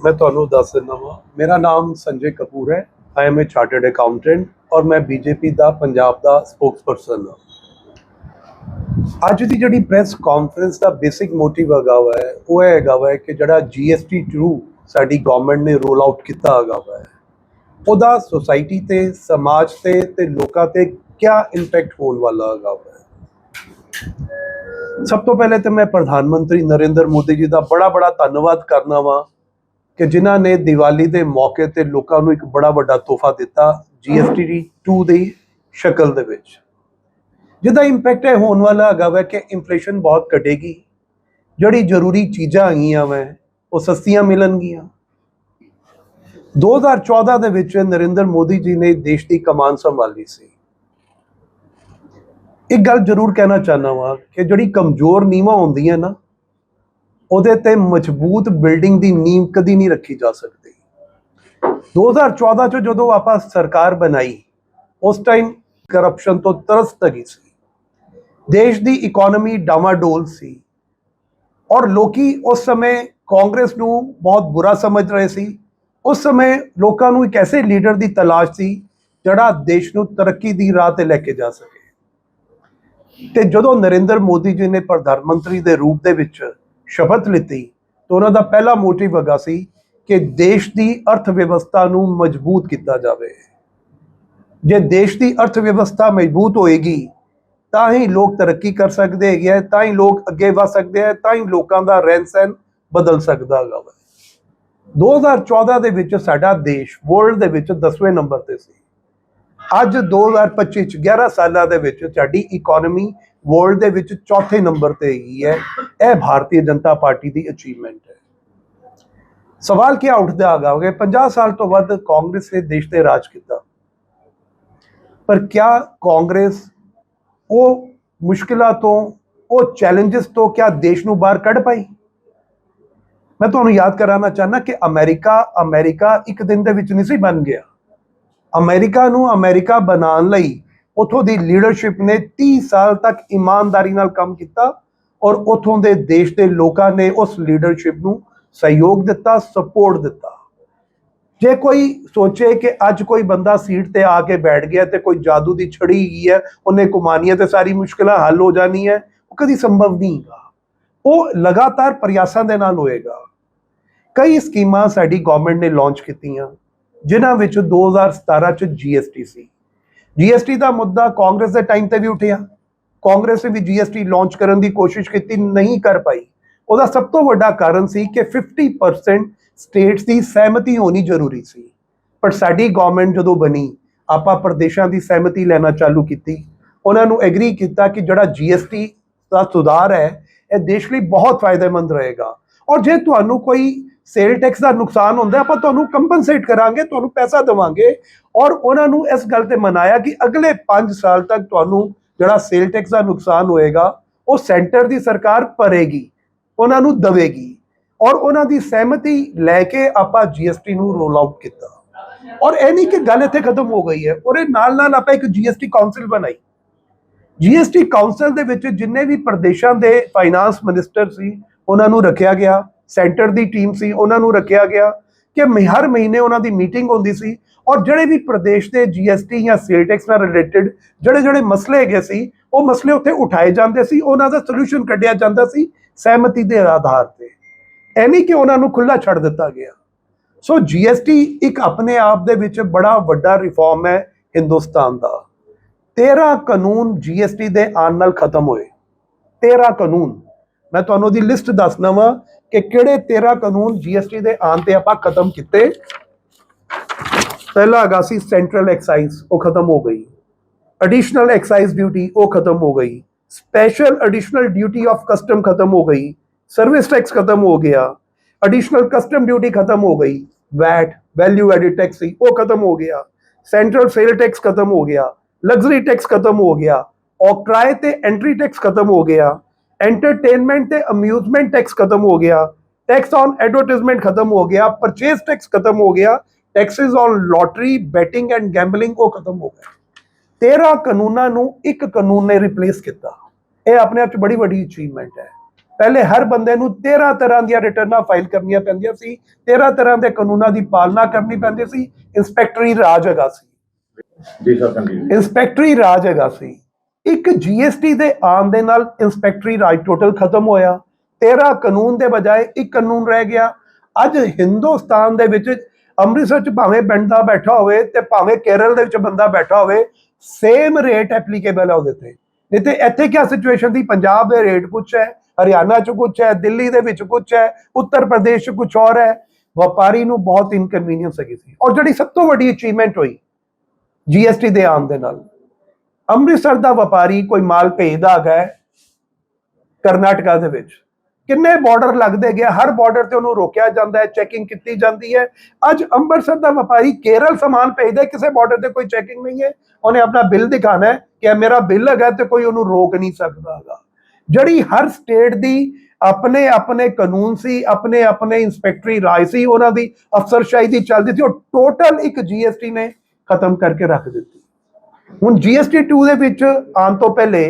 ਮੈਂ ਤੁਹਾਨੂੰ ਦੱਸ ਦਿੰਦਾ ਹਾਂ ਮੇਰਾ ਨਾਮ ਸੰਜੇ ਕਪੂਰ ਹੈ। I am a chartered accountant ਔਰ ਮੈਂ ਬੀਜੇਪੀ ਦਾ ਪੰਜਾਬ ਦਾ ਸਪੋਕਸਪਰਸਨ ਹਾਂ। ਅੱਜ ਦੀ ਜਿਹੜੀ ਪ੍ਰੈਸ ਕਾਨਫਰੰਸ ਦਾ ਬੇਸਿਕ ਮੋਟਿਵ ਹੈਗਾ ਵਾ ਹੈ, ਉਹ ਇਹ ਹੈਗਾ ਵਾ ਹੈ ਕਿ ਜਿਹੜਾ GST 2 ਸਾਡੀ ਗਵਰਨਮੈਂਟ ਨੇ ਰੋਲ ਆਊਟ ਕੀਤਾ ਹੈਗਾ ਵਾ ਹੈ, ਉਹਦਾ ਸੋਸਾਇਟੀ ਤੇ ਸਮਾਜ ਤੇ ਤੇ ਲੋਕਾਂ ਤੇ ਕਿਆ ਇੰਪੈਕਟ ਹੋਣ ਵਾਲਾ ਹੈਗਾ ਵਾ। ਹੈ। ਸਭ ਤੋਂ ਪਹਿਲੇ ਤੇ ਮੈਂ ਪ੍ਰਧਾਨ ਮੰਤਰੀ ਨਰਿੰਦਰ ਮੋਦੀ ਜੀ ਦਾ ਬੜਾ ਬੜਾ ਧੰਨਵਾਦ ਕਰਨਾ ਵਾਂ ਕਿ ਜਿਨ੍ਹਾਂ ਨੇ ਦੀਵਾਲੀ ਦੇ ਮੌਕੇ ਤੇ ਲੋਕਾਂ ਨੂੰ ਇੱਕ ਬੜਾ ਵੱਡਾ ਤੋਹਫਾ ਦਿੱਤਾ GST 2 ਦੀ ਸ਼ਕਲ ਦੇ ਵਿੱਚ। ਜਿਹਦਾ ਇੰਪੈਕਟ ਹੈ ਹੋਣ ਵਾਲਾ ਹੈਗਾ ਵਾ ਕਿ ਇਨਫਲੇਸ਼ਨ ਬਹੁਤ ਘਟੇਗੀ। ਜਿਹੜੀ ਜ਼ਰੂਰੀ ਚੀਜ਼ਾਂ ਆਈਆਂ ਵਾ, ਉਹ ਸਸਤੀਆਂ ਮਿਲਣਗੀਆਂ। 2014 ਦੇ ਵਿੱਚ ਨਰਿੰਦਰ ਮੋਦੀ ਜੀ ਨੇ ਦੇਸ਼ ਦੀ ਕਮਾਨ ਸੰਭਾਲੀ ਸੀ। ਇੱਕ ਗੱਲ ਜ਼ਰੂਰ ਕਹਿਣਾ ਚਾਹਨਾ ਵਾਂ ਕਿ ਜਿਹੜੀ ਕਮਜ਼ੋਰ ਨੀਵਾਂ ਹੁੰਦੀਆਂ ਨਾ ਉਹਦੇ ਤੇ ਮਜ਼ਬੂਤ ਬਿਲਡਿੰਗ ਦੀ ਨੀਂਹ ਕਦੀ ਨਹੀਂ ਰੱਖੀ ਜਾ ਸਕਦੀ। 2014 ਚ ਜਦੋਂ ਆਪਾਂ ਸਰਕਾਰ ਬਣਾਈ, ਉਸ ਟਾਈਮ ਕਰਪਸ਼ਨ ਤੋਂ ਤਰਸ ਗਈ ਸੀ। ਦੇਸ਼ ਦੀ ਇਕਨੋਮੀ ਡਾਵਾਡੋਲ ਸੀ। ਔਰ ਲੋਕੀ ਉਸ ਸਮੇਂ ਕਾਂਗਰਸ ਨੂੰ ਬਹੁਤ ਬੁਰਾ ਸਮਝ ਰਹੇ ਸੀ। ਉਸ ਸਮੇਂ ਲੋਕਾਂ ਨੂੰ ਇੱਕ ਐਸੇ ਲੀਡਰ ਦੀ ਤਲਾਸ਼ ਸੀ, ਜਿਹੜਾ ਦੇਸ਼ ਨੂੰ ਤਰੱਕੀ ਦੀ ਰਾਹ ਤੇ ਲੈ ਕੇ ਜਾ ਸਕੇ। ਤੇ ਜਦੋਂ ਨਰਿੰਦਰ ਮੋਦੀ ਜੀ ਨੇ ਪ੍ਰਧਾਨ ਮੰਤਰੀ ਦੇ ਰੂਪ ਦੇ ਵਿੱਚ ਸ਼ਪਥ ਲਿੱਤੀ ਤਾਂ ਉਹਨਾਂ ਦਾ ਪਹਿਲਾ ਮੋਟਿਵ ਹੈਗਾ ਸੀ ਕਿ ਦੇਸ਼ ਦੀ ਅਰਥ ਵਿਵਸਥਾ ਨੂੰ ਮਜ਼ਬੂਤ ਕੀਤਾ ਜਾਵੇ। ਜੇ ਦੇਸ਼ ਦੀ ਅਰਥ ਵਿਵਸਥਾ ਮਜ਼ਬੂਤ ਹੋਏਗੀ, ਤਾਂ ਹੀ ਲੋਕ ਤਰੱਕੀ ਕਰ ਸਕਦੇ ਹੈਗੇ ਹੈ ਤਾਂ ਹੀ ਲੋਕ ਅੱਗੇ ਵਧ ਸਕਦੇ ਹੈ ਤਾਂ ਹੀ ਲੋਕਾਂ ਦਾ ਰਹਿਣ ਸਹਿਣ ਬਦਲ ਸਕਦਾ ਹੈਗਾ ਵਾ। 2014 ਦੇ ਵਿੱਚ ਸਾਡਾ ਦੇਸ਼ ਵਰਲਡ ਦੇ ਵਿੱਚ 10ਵੇਂ ਨੰਬਰ ਤੇ ਸੀ। ਅੱਜ 2025 ਚ 11 ਸਾਲਾਂ ਦੇ ਵਿੱਚ ਸਾਡੀ ਇਕਨੋਮੀ ਵਰਲਡ ਦੇ ਵਿੱਚ ਚੌਥੇ ਨੰਬਰ ਤੇ ਹੈਗੀ ਹੈ। ਇਹ ਭਾਰਤੀ ਜਨਤਾ ਪਾਰਟੀ ਦੀ ਅਚੀਵਮੈਂਟ ਹੈ। ਸਵਾਲ ਕੀ ਉੱਠਦਾ ਹੈਗਾ ਕਿ 50 ਸਾਲ ਤੋਂ ਵੱਧ ਕਾਂਗਰਸ ਨੇ ਦੇਸ਼ ਤੇ ਰਾਜ ਕੀਤਾ। ਪਰ ਕਿਆ ਕਾਂਗਰਸ ਉਹ ਮੁਸ਼ਕਿਲਾਂ ਤੋਂ, ਉਹ ਚੈਲੰਜਸ ਤੋਂ ਕਿਆ ਦੇਸ਼ ਨੂੰ ਬਾਹਰ ਕੱਢ ਪਾਈ? ਮੈਂ ਤੁਹਾਨੂੰ ਯਾਦ ਕਰਾਉਣਾ ਚਾਹਨਾ ਕਿ ਅਮਰੀਕਾ ਅਮਰੀਕਾ ਇੱਕ ਦਿਨ ਦੇ ਵਿੱਚ ਨਹੀਂ ਸੀ ਬਣ ਗਿਆ। ਅਮਰੀਕਾ ਨੂੰ ਅਮਰੀਕਾ ਬਣਾਉਣ ਲਈ ਉਥੋਂ ਦੀ ਲੀਡਰਸ਼ਿਪ ਨੇ 30 ਸਾਲ ਤੱਕ ਇਮਾਨਦਾਰੀ ਨਾਲ ਕੰਮ ਕੀਤਾ ਔਰ ਉਥੋਂ ਦੇ ਦੇਸ਼ ਦੇ ਲੋਕਾਂ ਨੇ ਉਸ ਲੀਡਰਸ਼ਿਪ ਨੂੰ ਸਹਿਯੋਗ ਦਿੱਤਾ ਸਪੋਰਟ ਦਿੱਤਾ। ਜੇ ਕੋਈ ਸੋਚੇ ਕਿ ਅੱਜ ਕੋਈ ਬੰਦਾ ਸੀਟ ਤੇ ਆ ਕੇ ਬੈਠ ਗਿਆ ਤੇ ਕੋਈ ਜਾਦੂ ਦੀ ਛੜੀ ਗਈ ਹੈ, ਉਹਨੇ ਕੁਮਾਨੀਆਂ ਤੇ ਸਾਰੀ ਮੁਸ਼ਕਲਾਂ ਹੱਲ ਹੋ ਜਾਣੀ ਹੈ, ਉਹ ਕਦੀ ਸੰਭਵ ਨਹੀਂ ਹੈਗਾ। ਉਹ ਲਗਾਤਾਰ ਪ੍ਰਯਾਸਾਂ ਦੇ ਨਾਲ ਹੋਏਗਾ। ਕਈ ਸਕੀਮਾਂ ਸਾਡੀ ਗਵਰਨਮੈਂਟ ਨੇ ਲਾਂਚ ਕੀਤੀਆਂ, ਜਿਨ੍ਹਾਂ ਵਿੱਚ 2017 ਚ GST ਸੀ। GST ਦਾ ਮੁੱਦਾ ਕਾਂਗਰਸ ਦੇ ਟਾਈਮ ਤੇ ਵੀ ਉੱਠਿਆ। ਕਾਂਗਰਸ ਨੇ ਵੀ GST ਲਾਂਚ ਕਰਨ ਦੀ ਕੋਸ਼ਿਸ਼ ਕੀਤੀ, ਨਹੀਂ ਕਰ ਪਾਈ। ਉਹਦਾ ਸਭ ਤੋਂ ਵੱਡਾ ਕਾਰਨ ਸੀ ਕਿ 50% ਸਟੇਟਸ ਦੀ ਸਹਿਮਤੀ ਹੋਣੀ ਜ਼ਰੂਰੀ ਸੀ। ਪਰ ਸਾਡੀ ਗਵਰਨਮੈਂਟ ਜਦੋਂ ਬਣੀ, ਆਪਾਂ ਪ੍ਰਦੇਸ਼ਾਂ ਦੀ ਸਹਿਮਤੀ ਲੈਣਾ ਚਾਲੂ ਕੀਤੀ। ਉਹਨਾਂ ਨੂੰ ਐਗਰੀ ਕੀਤਾ ਕਿ ਜਿਹੜਾ GST ਦਾ ਸੁਧਾਰ ਹੈ, ਇਹ ਦੇਸ਼ ਲਈ ਬਹੁਤ ਫਾਇਦੇਮੰਦ ਰਹੇਗਾ। ਔਰ ਜੇ ਤੁਹਾਨੂੰ ਕੋਈ ਸੇਲ ਟੈਕਸ ਦਾ ਨੁਕਸਾਨ ਹੁੰਦਾ ਆਪਾਂ ਤੁਹਾਨੂੰ ਕੰਪਨਸੇਟ ਕਰਾਂਗੇ, ਤੁਹਾਨੂੰ ਪੈਸਾ ਦੇਵਾਂਗੇ। ਔਰ ਉਹਨਾਂ ਨੂੰ ਇਸ ਗੱਲ ਤੇ ਮਨਾਇਆ ਕਿ ਅਗਲੇ 5 ਸਾਲ ਤੱਕ ਤੁਹਾਨੂੰ ਜਿਹੜਾ ਸੇਲ ਟੈਕਸ ਦਾ ਨੁਕਸਾਨ ਹੋਏਗਾ, ਉਹ ਸੈਂਟਰ ਦੀ ਸਰਕਾਰ ਭਰੇਗੀ, ਉਹਨਾਂ ਨੂੰ ਦਵੇਗੀ। ਔਰ ਉਹਨਾਂ ਦੀ ਸਹਿਮਤੀ ਲੈ ਕੇ ਆਪਾਂ GST ਨੂੰ ਰੋਲ ਆਊਟ ਕੀਤਾ। ਔਰ ਇਹ ਨਹੀਂ ਕਿ ਗੱਲ ਇੱਥੇ ਖਤਮ ਹੋ ਗਈ ਹੈ ਉਹਦੇ ਨਾਲ ਨਾਲ ਆਪਾਂ ਇੱਕ GST ਕਾਉਂਸਲ ਬਣਾਈ। GST ਕਾਉਂਸਲ ਦੇ ਵਿੱਚ ਜਿੰਨੇ ਵੀ ਪ੍ਰਦੇਸ਼ਾਂ ਦੇ ਫਾਈਨਾਂਸ ਮਿਨਿਸਟਰ ਸੀ, ਉਹਨਾਂ ਨੂੰ ਰੱਖਿਆ ਗਿਆ। ਸੈਂਟਰ ਦੀ ਟੀਮ ਸੀ, ਉਹਨਾਂ ਨੂੰ ਰੱਖਿਆ ਗਿਆ ਕਿ ਮ- ਹਰ ਮਹੀਨੇ ਉਹਨਾਂ ਦੀ ਮੀਟਿੰਗ ਹੁੰਦੀ ਸੀ ਔਰ ਜਿਹੜੇ ਵੀ ਪ੍ਰਦੇਸ਼ ਦੇ GST ਜਾਂ ਸੇਲ ਟੈਕਸ ਨਾਲ ਰਿਲੇਟਡ ਜਿਹੜੇ ਜਿਹੜੇ ਮਸਲੇ ਹੈਗੇ ਸੀ, ਉਹ ਮਸਲੇ ਉੱਥੇ ਉਠਾਏ ਜਾਂਦੇ ਸੀ, ਉਹਨਾਂ ਦਾ ਸੋਲੂਸ਼ਨ ਕੱਢਿਆ ਜਾਂਦਾ ਸੀ ਸਹਿਮਤੀ ਦੇ ਆਧਾਰ ਤੇ। ਇਹ ਨਹੀਂ ਕਿ ਉਹਨਾਂ ਨੂੰ ਖੁੱਲਾ ਛੱਡ ਦਿੱਤਾ ਗਿਆ। ਸੋ GST ਇੱਕ ਆਪਣੇ ਆਪ ਦੇ ਵਿੱਚ ਬੜਾ ਵੱਡਾ ਰਿਫਾਰਮ ਹੈ ਹਿੰਦੁਸਤਾਨ ਦਾ। 13 ਕਾਨੂੰਨ GST ਦੇ ਆਉਣ ਨਾਲ ਖਤਮ ਹੋਏ। 13 ਕਾਨੂੰਨ। ਮੈਂ ਤੁਹਾਨੂੰ ਉਹਦੀ ਲਿਸਟ ਦੱਸਣਾ ਵਾ ਕਿ ਕਿਹੜੇ 13 ਕਾਨੂੰਨ GST ਦੇ ਆਉਣ ਤੇ ਆਪਾਂ ਖਤਮ ਕੀਤੇ। ਪਹਿਲਾ ਹੈਗਾ ਸੀ ਸੈਂਟਰਲ ਐਕਸਾਈਜ਼ ਉਹ ਖਤਮ ਹੋ ਗਈ। ਐਡੀਸ਼ਨਲ ਐਕਸਾਈਜ਼ ਡਿਊਟੀ ਉਹ ਖਤਮ ਹੋ ਗਈ। Special additional duty of custom ਖਤਮ ਹੋ ਗਈ। ਸਰਵਿਸ ਟੈਕਸ ਖਤਮ ਹੋ ਗਿਆ। ਐਡੀਸ਼ਨਲ ਕਸਟਮ ਡਿਊਟੀ ਖਤਮ ਹੋ ਗਈ। ਵੈਟ ਵੈਲਿਊ ਐਡਿਡ ਟੈਕਸ ਸੀ, ਉਹ ਖਤਮ ਹੋ ਗਿਆ। ਸੈਂਟਰਲ ਸੇਲ ਟੈਕਸ ਖਤਮ ਹੋ ਗਿਆ। ਲਗਜ਼ਰੀ ਟੈਕਸ ਖਤਮ ਹੋ ਗਿਆ। ਔਰ ਕਿਰਾਏ ਤੇ ਐਂਟਰੀ ਟੈਕਸ ਖਤਮ ਹੋ ਗਿਆ। ਐਂਟਰਟੇਨਮੈਂਟ ਤੇ ਅਮਿਊਜ਼ਮੈਂਟ ਟੈਕਸ ਖਤਮ ਹੋ ਗਿਆ। ਟੈਕਸ ਔਨ ਐਡਵਰਟਾਈਜ਼ਮੈਂਟ ਖਤਮ ਹੋ ਗਿਆ। ਪਰਚੇਸ ਟੈਕਸ ਖਤਮ ਹੋ ਗਿਆ। Taxes on lottery betting and gambling ਉਹ ਖਤਮ ਹੋ ਗਿਆ 13 ਕਾਨੂੰਨਾਂ ਨੂੰ ਇੱਕ ਕਾਨੂੰਨ ਨੇ ਰਿਪਲੇਸ ਕੀਤਾ। ਇਹ ਆਪਣੇ ਆਪ ਚ ਬੜੀ ਵੱਡੀ ਅਚੀਵਮੈਂਟ ਹੈ। ਪਹਿਲੇ ਹਰ ਬੰਦੇ ਨੂੰ 13 ਤਰ੍ਹਾਂ ਦੀਆਂ ਰਿਟਰਨਾਂ ਫਾਈਲ ਕਰਨੀਆਂ ਪੈਂਦੀਆਂ ਸੀ। 13 ਤਰ੍ਹਾਂ ਦੇ ਕਾਨੂੰਨਾਂ ਦੀ ਪਾਲਣਾ ਕਰਨੀ ਪੈਂਦੀ ਸੀ। ਇੰਸਪੈਕਟਰੀ ਰਾਜ ਹੈਗਾ ਸੀ। ਜੀ ਸਰ ਕੰਟੀਨਿਊ ਇੰਸਪੈਕਟਰੀ ਰਾਜ ਹੈਗਾ ਸੀ। ਇੱਕ ਜੀਐਸਟੀ ਦੇ ਆਉਣ ਦੇ ਨਾਲ ਇੰਸਪੈਕਟਰੀ ਰਾਜ ਟੋਟਲ ਖਤਮ ਹੋਇਆ। 13 ਕਾਨੂੰਨ ਦੇ ਬਜਾਏ ਇੱਕ ਕਾਨੂੰਨ ਰਹਿ ਗਿਆ। ਅੱਜ ਹਿੰਦੁਸਤਾਨ ਦੇ ਵਿੱਚ ਅੰਮ੍ਰਿਤਸਰ ਚ ਭਾਵੇਂ ਬੰਦਾ ਬੈਠਾ ਹੋਵੇ ਤੇ ਭਾਵੇਂ ਕੇਰਲ ਦੇ ਵਿੱਚ ਬੰਦਾ ਬੈਠਾ ਹੋਵੇ ਸੇਮ ਰੇਟ ਐਪਲੀਕੇਬਲ ਹੈ ਉਹਦੇ ਤੇ। ਨਹੀਂ ਤੇ ਇੱਥੇ ਕੀ ਸਿਚੁਏਸ਼ਨ ਦੀ ਪੰਜਾਬ ਦੇ ਰੇਟ ਕੁਛ ਹੈ, ਹਰਿਆਣਾ ਚ ਕੁਛ ਹੈ, ਦਿੱਲੀ ਦੇ ਵਿੱਚ ਕੁਛ ਹੈ, ਉੱਤਰ ਪ੍ਰਦੇਸ਼ ਚ ਕੁਛ ਹੋਰ ਹੈ। ਵਪਾਰੀ ਨੂੰ ਬਹੁਤ ਇਨਕਨਵੀਨੀਅੰਸ ਹੈਗੀ ਸੀ। ਔਰ ਜਿਹੜੀ ਸਭ ਤੋਂ ਵੱਡੀ ਅਚੀਵਮੈਂਟ ਹੋਈ ਜੀਐਸਟੀ ਦੇ ਆਉਣ ਦੇ ਨਾਲ। ਅੰਮ੍ਰਿਤਸਰ ਦਾ ਵਪਾਰੀ ਕੋਈ ਮਾਲ ਭੇਜਦਾ ਹੈਗਾ ਕਰਨਾਟਕਾ ਦੇ ਵਿੱਚ। ਕਿੰਨੇ ਬਾਰਡਰ ਲੱਗਦੇ ਗਏ ਹਰ ਬਾਰਡਰ ਤੇ ਉਹਨੂੰ ਰੋਕਿਆ ਜਾਂਦਾ ਹੈ ਚੈਕਿੰਗ ਕੀਤੀ ਜਾਂਦੀ ਹੈ। ਅੱਜ ਅੰਮ੍ਰਿਤਸਰ ਦਾ ਵਪਾਰੀ ਕੇਰਲ ਸਮਾਨ ਭੇਜਦਾ ਕਿਸੇ ਬਾਰਡਰ ਤੇ ਕੋਈ ਚੈਕਿੰਗ ਨਹੀਂ ਹੈ। ਉਹਨੇ ਆਪਣਾ ਬਿੱਲ ਦਿਖਾਣਾ ਹੈ ਕਿ ਮੇਰਾ ਬਿੱਲ ਹੈਗਾ ਤੇ ਕੋਈ ਉਹਨੂੰ ਰੋਕ ਨਹੀਂ ਸਕਦਾ ਹੈਗਾ। ਜਿਹੜੀ ਹਰ ਸਟੇਟ ਦੀ ਆਪਣੇ ਆਪਣੇ ਕਾਨੂੰਨ ਸੀ, ਆਪਣੇ ਆਪਣੇ ਇੰਸਪੈਕਟਰੀ ਰਾਜ ਸੀ, ਉਹਨਾਂ ਦੀ ਅਫਸਰਸ਼ਾਹੀ ਦੀ ਚੱਲਦੀ ਸੀ, ਉਹ ਟੋਟਲ ਇੱਕ ਜੀਐਸਟੀ ਨੇ ਖਤਮ ਕਰਕੇ ਰੱਖ ਦਿੱਤੀ। ਹੁਣ GST 2 ਦੇ ਵਿੱਚ ਆਉਣ ਤੋਂ ਪਹਿਲੇ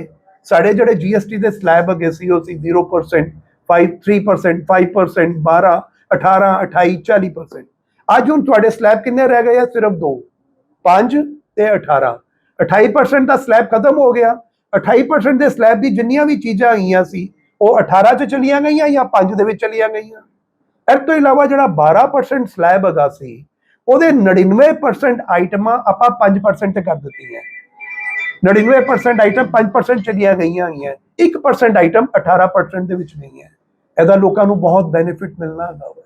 ਸਾਡੇ ਜਿਹੜੇ GST ਦੇ ਸਲੈਬ ਹੈਗੇ ਸੀ, ਉਹ ਸੀ 0% 5 3% 5% 12 18 28 40% ਅੱਜ ਹੁਣ ਤੁਹਾਡੇ ਸਲੈਬ ਕਿੰਨੇ ਰਹਿ ਗਏ ਆ? ਸਿਰਫ ਦੋ। 5 ਤੇ 18 28% ਦਾ ਸਲੈਬ ਖਤਮ ਹੋ ਗਿਆ। 28% ਦੇ ਸਲੈਬ ਦੀ ਜਿੰਨੀਆਂ ਵੀ ਚੀਜ਼ਾਂ ਆਈਆਂ ਸੀ, ਉਹ 18 ਚ ਚਲੀਆਂ ਗਈਆਂ ਜਾਂ 5 ਦੇ ਵਿੱਚ ਚਲੀਆਂ ਗਈਆਂ? ਇਸ ਤੋਂ ਇਲਾਵਾ ਜਿਹੜਾ 12% ਸਲੈਬ ਹੈਗਾ ਸੀ ਉਹਦੇ 99% ਆਈਟਮਾਂ ਆਪਾਂ 5% ਤੇ ਕਰ ਦਿੱਤੀਆਂ। 99% ਆਈਟਮ 5% ਚਲੀਆਂ ਗਈਆਂ ਹੋਈਆਂ। 1% ਆਈਟਮ 18% ਦੇ ਵਿੱਚ ਗਈਆਂ। ਇਹਦਾ ਲੋਕਾਂ ਨੂੰ ਬਹੁਤ ਬੈਨੀਫਿਟ ਮਿਲਣਾ ਹੈਗਾ। ਵਾ।